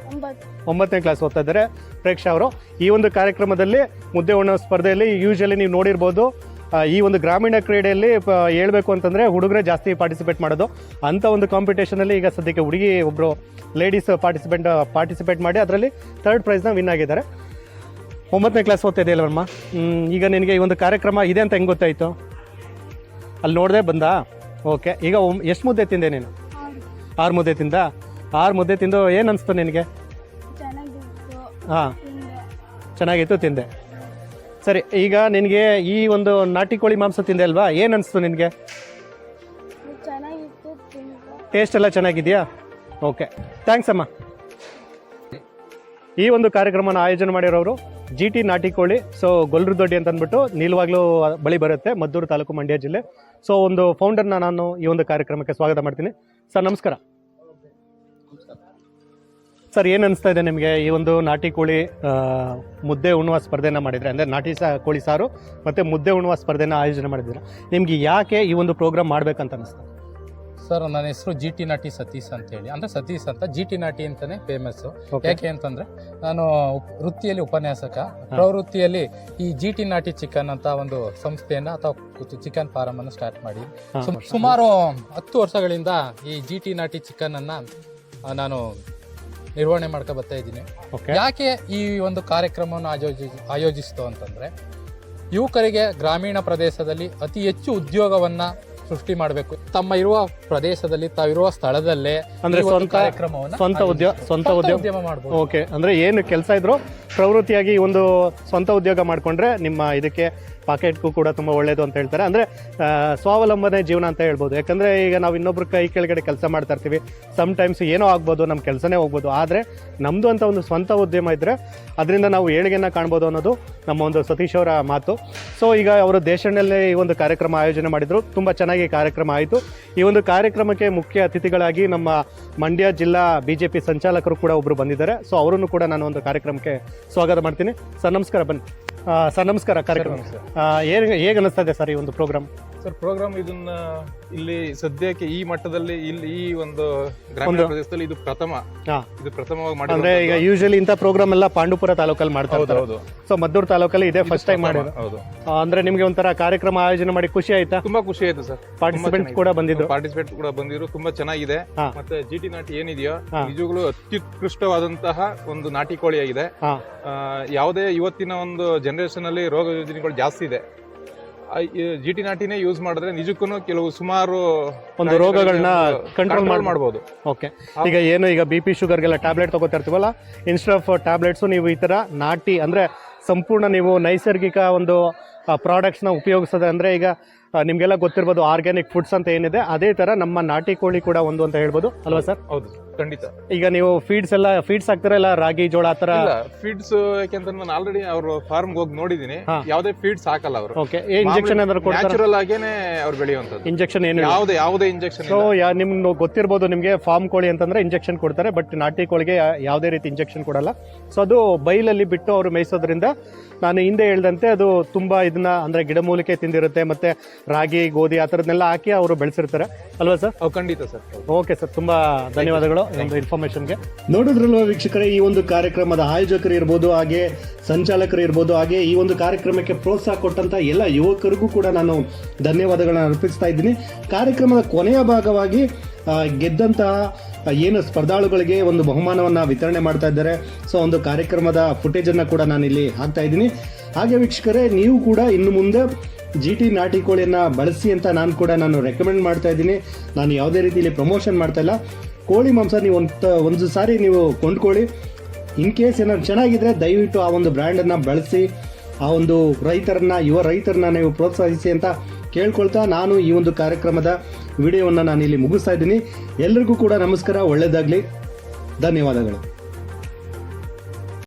ಒಂಬತ್ತನೇ ಕ್ಲಾಸ್ ಓದ್ತಾ ಇದ್ದಾರೆ. ಪ್ರೇಕ್ಷಾ ಅವರು ಈ ಒಂದು ಕಾರ್ಯಕ್ರಮದಲ್ಲಿ ಮುದ್ದೆ ಉಣ್ಣೋ ಸ್ಪರ್ಧೆಯಲ್ಲಿ ಯೂಶಲಿ ನೀವು ನೋಡಿರ್ಬೋದು. ಈ ಒಂದು ಗ್ರಾಮೀಣ ಕ್ರೀಡೆಯಲ್ಲಿ ಹೇಳಬೇಕು ಅಂತಂದರೆ ಹುಡುಗರೇ ಜಾಸ್ತಿ ಪಾರ್ಟಿಸಿಪೇಟ್ ಮಾಡೋದು. ಅಂಥ ಒಂದು ಕಾಂಪಿಟೇಷನಲ್ಲಿ ಈಗ ಸದ್ಯಕ್ಕೆ ಹುಡುಗಿ ಒಬ್ಬರು ಲೇಡೀಸ್ ಪಾರ್ಟಿಸಿಪೆಂಟ್ ಪಾರ್ಟಿಸಿಪೇಟ್ ಮಾಡಿ ಅದರಲ್ಲಿ ಥರ್ಡ್ ಪ್ರೈಸ್ನ ವಿನ್ ಆಗಿದ್ದಾರೆ. ಒಂಬತ್ತನೇ ಕ್ಲಾಸ್ ಓದ್ತಾ ಇದೆಯಲ್ಲಮ್ಮ ಈಗ ನಿನಗೆ ಈ ಒಂದು ಕಾರ್ಯಕ್ರಮ ಇದೆ ಅಂತ ಹೆಂಗೆ ಗೊತ್ತಾಯಿತು? ಅಲ್ಲಿ ನೋಡಿದೆ ಬಂದಾ? ಓಕೆ ಈಗ ಎಷ್ಟು ಮುದ್ದೆ ತಿಂದೆ ನೀನು? ಆರು ಮುದ್ದೆ ತಿಂದ? ಆರು ಮುದ್ದೆ ತಿಂದು ಏನು ಅನಿಸ್ತು ನಿನಗೆ? ಹಾಂ. ಚೆನ್ನಾಗಿತ್ತು ತಿಂದೆ. ಸರಿ ಈಗ ನಿನಗೆ ಈ ಒಂದು ನಾಟಿ ಕೋಳಿ ಮಾಂಸ ತಿಂದೆ ಅಲ್ವಾ? ಏನು ಅನಿಸ್ತು ನಿನಗೆ? ಚೆನ್ನಾಗಿತ್ತು ತಿಂದೆ ಟೇಸ್ಟ್ ಎಲ್ಲ ಚೆನ್ನಾಗಿದೆಯಾ? ಓಕೆ ಥ್ಯಾಂಕ್ಸ್ ಅಮ್ಮ. ಈ ಒಂದು ಕಾರ್ಯಕ್ರಮನ ಆಯೋಜನೆ ಮಾಡಿರೋರು ಜಿ ಟಿ ನಾಟಿ ಕೋಳಿ ಸೊ ಗೊಲ್ರದೊಡ್ಡಿ ಅಂತ ಅಂದ್ಬಿಟ್ಟು ನೀಲವಾಗ್ಲೂ ಬಳಿ ಬರುತ್ತೆ ಮದ್ದೂರು ತಾಲೂಕು ಮಂಡ್ಯ ಜಿಲ್ಲೆ. ಸೊ ಒಂದು ಫೌಂಡರ್ನ ನಾನು ಈ ಒಂದು ಕಾರ್ಯಕ್ರಮಕ್ಕೆ ಸ್ವಾಗತ ಮಾಡ್ತೀನಿ. ಸರ್ ನಮಸ್ಕಾರ. ಸರ್ ಏನು ಅನಿಸ್ತಾ ಇದೆ ನಿಮಗೆ? ಈ ಒಂದು ನಾಟಿ ಕೋಳಿ ಮುದ್ದೆ ಉಣ್ಣುವ ಸ್ಪರ್ಧೆನ ಮಾಡಿದ್ರೆ ಅಂದರೆ ನಾಟಿ ಸಾ ಕೋಳಿ ಸಾರು ಮತ್ತು ಮುದ್ದೆ ಉಣ್ಣುವ ಸ್ಪರ್ಧೆನ ಆಯೋಜನೆ ಮಾಡಿದ್ದೀರಾ? ನಿಮಗೆ ಯಾಕೆ ಈ ಒಂದು ಪ್ರೋಗ್ರಾಮ್ ಮಾಡಬೇಕಂತ ಅನಿಸ್ತು ಸರ್ ನನ್ನ ಹೆಸರು ಜಿ ಟಿ ನಾಟಿ ಸತೀಶ್ ಅಂತ ಹೇಳಿ ಅಂದ್ರೆ ಸತೀಶ್ ಅಂತ ಜಿ ಟಿ ನಾಟಿ ಅಂತಾನೆ ಫೇಮಸ್ಸು ಯಾಕೆ ಅಂತಂದರೆ ನಾನು ವೃತ್ತಿಯಲ್ಲಿ ಉಪನ್ಯಾಸಕ. ಪ್ರವೃತ್ತಿಯಲ್ಲಿ ಈ ಜಿ ಟಿ ನಾಟಿ ಚಿಕನ್ ಅಂತ ಒಂದು ಸಂಸ್ಥೆಯನ್ನು ಅಥವಾ ಚಿಕನ್ ಫಾರಮನ್ನು ಅನ್ನು ಸ್ಟಾರ್ಟ್ ಮಾಡಿ. ಸುಮಾರು ಹತ್ತು ವರ್ಷಗಳಿಂದ ಈ ಜಿ ಟಿ ನಾಟಿ ಚಿಕನ್ ಅನ್ನ ನಾನು ನಿರ್ವಹಣೆ ಮಾಡ್ಕೊ ಬರ್ತಾ ಇದ್ದೀನಿ. ಯಾಕೆ ಈ ಒಂದು ಕಾರ್ಯಕ್ರಮವನ್ನು ಆಯೋಜಿ ಆಯೋಜಿಸಿತು ಅಂತಂದರೆ ಯುವಕರಿಗೆ ಗ್ರಾಮೀಣ ಪ್ರದೇಶದಲ್ಲಿ ಅತಿ ಹೆಚ್ಚು ಉದ್ಯೋಗವನ್ನ ಸೃಷ್ಟಿ ಮಾಡಬೇಕು. ತಮ್ಮ ಇರುವ ಪ್ರದೇಶದಲ್ಲಿ ತಾವಿರುವ ಸ್ಥಳದಲ್ಲೇ ಅಂದ್ರೆ ಸ್ವಂತ ಕಾರ್ಯಕ್ರಮವನ್ನ ಸ್ವಂತ ಉದ್ಯೋಗ ಸ್ವಂತ ಉದ್ಯೋಗ ಉದ್ಯಮ ಮಾಡಬಹುದು ಓಕೆ ಅಂದ್ರೆ ಏನು ಕೆಲಸ ಇದ್ರು ಪ್ರವೃತ್ತಿಯಾಗಿ ಒಂದು ಸ್ವಂತ ಉದ್ಯೋಗ ಮಾಡಿಕೊಂಡ್ರೆ ನಿಮ್ಮ ಇದಕ್ಕೆ ಪಾಕೆಟ್ಗೂ ಕೂಡ ತುಂಬ ಒಳ್ಳೆಯದು ಅಂತ ಹೇಳ್ತಾರೆ. ಅಂದರೆ ಸ್ವಾವಲಂಬನೆ ಜೀವನ ಅಂತ ಹೇಳ್ಬೋದು. ಯಾಕಂದರೆ ಈಗ ನಾವು ಇನ್ನೊಬ್ರ ಕೈ ಕೆಳಗಡೆ ಕೆಲಸ ಮಾಡ್ತಾ ಇರ್ತೀವಿ. ಸಮ್ ಟೈಮ್ಸ್ ಏನೋ ಆಗ್ಬೋದು ನಮ್ಮ ಕೆಲಸನೇ ಹೋಗ್ಬೋದು. ಆದರೆ ನಮ್ಮದು ಅಂತ ಒಂದು ಸ್ವಂತ ಉದ್ಯಮ ಇದ್ದರೆ ಅದರಿಂದ ನಾವು ಏಳಿಗೆನ ಕಾಣ್ಬೋದು ಅನ್ನೋದು ನಮ್ಮ ಒಂದು ಸತೀಶ್ ಅವರ ಮಾತು. ಸೊ ಈಗ ಅವರು ದೇಶದಲ್ಲೇ ಈ ಒಂದು ಕಾರ್ಯಕ್ರಮ ಆಯೋಜನೆ ಮಾಡಿದರು. ತುಂಬ ಚೆನ್ನಾಗಿ ಕಾರ್ಯಕ್ರಮ ಆಯಿತು. ಈ ಒಂದು ಕಾರ್ಯಕ್ರಮಕ್ಕೆ ಮುಖ್ಯ ಅತಿಥಿಗಳಾಗಿ ನಮ್ಮ ಮಂಡ್ಯ ಜಿಲ್ಲಾ ಬಿ ಜೆ ಪಿ ಸಂಚಾಲಕರು ಕೂಡ ಒಬ್ಬರು ಬಂದಿದ್ದಾರೆ. ಸೊ ಅವರನ್ನು ಕೂಡ ನಾನು ಒಂದು ಕಾರ್ಯಕ್ರಮಕ್ಕೆ ಸ್ವಾಗತ ಮಾಡ್ತೀನಿ. ಸರ್, ನಮಸ್ಕಾರ ಬನ್ನಿ. ಸರ್ ನಮಸ್ಕಾರ ಕಾರ್ಯಕ್ರಮ. ಏನು ಹೇಗೆ ಅನಿಸ್ತಾ ಇದೆ ಸರ್ ಈ ಒಂದು ಪ್ರೋಗ್ರಾಮ್? ಸರ್ ಪ್ರೋಗ್ರಾಮ್ ಇದನ್ನ ಇಲ್ಲಿ ಸದ್ಯಕ್ಕೆ ಈ ಮಟ್ಟದಲ್ಲಿ ಇಲ್ಲಿ ಈ ಒಂದು ಗ್ರಾಮೀಣ ಪ್ರದೇಶದಲ್ಲಿ ಇದು ಪ್ರಥಮ. ಹಾ. ಇದು ಪ್ರಥಮವಾಗಿ ಅಂದ್ರೆ ಈಗ. ಯೂಶಲಿ ಇಂಥ ಪ್ರೋಗ್ರಾಮ್ ಎಲ್ಲ ಪಾಂಡುಪುರ ತಾಲೂಕಲ್ಲಿ ಮಾಡ್ತಾ ಹೌದು ಇರ್ತಾರೆ. ಹೌದು. ಸೊ ಮದ್ದೂರು ತಾಲೂಕಲ್ಲಿ ಇದೇ ಫಸ್ಟ್ ಟೈಮ್ ಮಾಡಿದ್ರು ಹೌದು. ಆ, ಅಂದ್ರೆ ನಿಮ್ಗೆ ಒಂಥರ ಕಾರ್ಯಕ್ರಮ ಆಯೋಜನೆ ಮಾಡಿ ಖುಷಿ ಆಯ್ತಾ? ತುಂಬಾ ಖುಷಿ ಆಯ್ತು ಸರ್. ಪಾರ್ಟಿಸಿಪೆಂಟ್ಸ್ ಕೂಡ ಬಂದಿದ್ರು ಪಾರ್ಟಿಸಿಪೇಟ್ ಕೂಡ ಬಂದಿದ್ರು. ತುಂಬಾ ಚೆನ್ನಾಗಿದೆ. ಹಾ. ಮತ್ತೆ ಜಿ ಟಿ ನಾಟಿ ಏನಿದೆಯೋ ಹಾ. ನಿಜವಾಗ್ಲೂ ಅತ್ಯುತ್ಕೃಷ್ಟವಾದಂತಹ ಒಂದು ನಾಟಿ ಕೋಳಿ ಆಗಿದೆ. ಹಾ. ಆ, ಯಾವುದೇ ಇವತ್ತಿನ ಒಂದು ಜನರೇಷನ್ ಅಲ್ಲಿ ರೋಗ ಯೋಜನೆಗಳು ಜಾಸ್ತಿ ಇದೆ. ಜಿ ಟಿ ನಾಟಿನೇ ಯೂಸ್ ಮಾಡಿದ್ರೆ ನಿಜಕ್ಕೂ ಕೆಲವು ಸುಮಾರು ಒಂದು ರೋಗಗಳನ್ನ ಕಂಟ್ರೋಲ್ ಕಂಟ್ರೋಲ್ ಮಾಡಿ ಮಾಡ್ಬೋದು. ಓಕೆ ಈಗ ಏನು ಈಗ ಬಿ ಪಿ ಶುಗರ್ಗೆಲ್ಲ ಟ್ಯಾಬ್ಲೆಟ್ ತಗೋತಾ ಇರ್ತೀವಲ್ಲ ಇನ್ಸ್ಟೆಡ್ ಆಫ್ ಟ್ಯಾಬ್ಲೆಟ್ಸು ನೀವು ಈ ಥರ ನಾಟಿ ಅಂದರೆ ಸಂಪೂರ್ಣ ನೀವು ನೈಸರ್ಗಿಕ ಒಂದು ಪ್ರಾಡಕ್ಟ್ಸ್ನ ಉಪಯೋಗಿಸೋದು ಅಂದರೆ ಈಗ ನಿಮಗೆಲ್ಲ ಗೊತ್ತಿರ್ಬೋದು ಆರ್ಗ್ಯಾನಿಕ್ ಫುಡ್ಸ್ ಅಂತ ಏನಿದೆ ಅದೇ ಥರ ನಮ್ಮ ನಾಟಿ ಕೋಳಿ ಕೂಡ ಒಂದು ಅಂತ ಹೇಳ್ಬೋದು. ಅಲ್ವಾ ಸರ್? ಹೌದು. ಖಂಡಿತ. ಈಗ ನೀವು ಫೀಡ್ಸ್ ಎಲ್ಲ ಫೀಡ್ಸ್ ಹಾಕ್ತೀರಾ ಇಲ್ಲ ರಾಗಿ ಜೋಳ ಆ ಥರ? ಇಲ್ಲ ಫೀಡ್ಸ್ ಯಾಕೆಂದ್ರೆ ನಾನು ಆಲ್ರೆಡಿ ಅವ್ರ ಫಾರ್ಮ್ ಹೋಗಿ ನೋಡಿದೀನಿ. ಹಾ. ಯಾವುದೇ ಫೀಡ್ಸ್ ಹಾಕಲ್ಲ ಅವರು. ಓಕೆ ಇಂಜೆಕ್ಷನ್ ಏನಾದ್ರು ಕೊಡ್ತಾರೆ? ನ್ಯಾಚುರಲ್ ಆಗೇನೆ ಅವ್ರು ಬೆಳೆಯುವಂತದ್ದು ಇಂಜೆಕ್ಷನ್ ಏನು ಯಾವುದೇ ಯಾವುದೇ ಇಂಜೆಕ್ಷನ್ ಸೊ ನಿಮ್ಗೆ ಗೊತ್ತಿರ್ಬೋದು ನಿಮಗೆ ಫಾರ್ಮ್ ಕೋಳಿ ಅಂತಂದ್ರೆ ಇಂಜೆಕ್ಷನ್ ಕೊಡ್ತಾರೆ ಬಟ್ ನಾಟಿ ಕೋಳಿಗೆ ಯಾ- ಯಾವುದೇ ರೀತಿ ಇಂಜೆಕ್ಷನ್ ಕೊಡಲ್ಲ. ಸೊ ಅದು ಬೈಲಲ್ಲಿ ಬಿಟ್ಟು ಅವರು ಮೇಯಿಸೋದ್ರಿಂದ ನಾನು ಹಿಂದೆ ಹೇಳ್ದಂತೆ ಅದು ತುಂಬಾ ಇದನ್ನ ಅಂದ್ರೆ ಗಿಡಮೂಲಿಕೆ ತಿಂದಿರುತ್ತೆ ಮತ್ತೆ ರಾಗಿ ಗೋಧಿ ಆ ಥರದ್ನೆಲ್ಲ ಹಾಕಿ ಅವರು ಬೆಳೆಸಿರ್ತಾರೆ. ಅಲ್ವಾ ಸರ್? ಖಂಡಿತ ಸರ್. ಓಕೆ ಸರ್ ತುಂಬಾ ಧನ್ಯವಾದಗಳು. ಈ ಒಂದು ಇನ್ಫಾರ್ಮೇಶನ್ಗೆ ನೋಡಿದ್ರಲ್ವ ವೀಕ್ಷಕರೇ ಈ ಒಂದು ಕಾರ್ಯಕ್ರಮದ ಆಯೋಜಕರು ಇರ್ಬೋದು ಹಾಗೆ ಸಂಚಾಲಕರು ಇರ್ಬೋದು ಹಾಗೆ ಈ ಒಂದು ಕಾರ್ಯಕ್ರಮಕ್ಕೆ ಪ್ರೋತ್ಸಾಹ ಕೊಟ್ಟಂತ ಎಲ್ಲ ಯುವಕರಿಗೂ ಕೂಡ ನಾನು ಧನ್ಯವಾದಗಳನ್ನ ಅರ್ಪಿಸ್ತಾ ಇದ್ದೀನಿ. ಕಾರ್ಯಕ್ರಮದ ಕೊನೆಯ ಭಾಗವಾಗಿ ಗೆದ್ದಂತಹ ಏನು ಸ್ಪರ್ಧಾಳುಗಳಿಗೆ ಒಂದು ಬಹುಮಾನವನ್ನು ವಿತರಣೆ ಮಾಡ್ತಾ ಇದ್ದಾರೆ. ಸೊ ಒಂದು ಕಾರ್ಯಕ್ರಮದ ಫುಟೇಜನ್ನು ಕೂಡ ನಾನು ಇಲ್ಲಿ ಹಾಕ್ತಾ ಇದ್ದೀನಿ. ಹಾಗೆ ವೀಕ್ಷಕರೇ ನೀವು ಕೂಡ ಇನ್ನು ಮುಂದೆ ಜಿ ಟಿ ನಾಟಿ ಕೋಳಿಯನ್ನು ಬಳಸಿ ಅಂತ ನಾನು ಕೂಡ ನಾನು ರೆಕಮೆಂಡ್ ಮಾಡ್ತಾ ಇದ್ದೀನಿ. ನಾನು ಯಾವುದೇ ರೀತಿಯಲ್ಲಿ ಪ್ರಮೋಷನ್ ಮಾಡ್ತಾ ಇಲ್ಲ. ಕೋಳಿ ಮಾಂಸ ನೀವು ಒಂದು ಒಂದು ಸಾರಿ ನೀವು ಕೊಂಡ್ಕೊಳ್ಳಿ. ಇನ್ ಕೇಸ್ ಏನಾದ್ರು ಚೆನ್ನಾಗಿದ್ರೆ ದಯವಿಟ್ಟು ಆ ಒಂದು ಬ್ರ್ಯಾಂಡನ್ನು ಬಳಸಿ, ಆ ಒಂದು ರೈತರನ್ನ, ಯುವ ರೈತರನ್ನ ನೀವು ಪ್ರೋತ್ಸಾಹಿಸಿ ಅಂತ ಕೇಳ್ಕೊಳ್ತಾ ನಾನು ಈ ಒಂದು ಕಾರ್ಯಕ್ರಮದ ವಿಡಿಯೋವನ್ನು ನಾನು ಇಲ್ಲಿ ಮುಗಿಸ್ತಾ ಇದ್ದೀನಿ. ಎಲ್ರಿಗೂ ಕೂಡ ನಮಸ್ಕಾರ ಒಳ್ಳೆಯದಾಗಲಿ ಧನ್ಯವಾದಗಳು.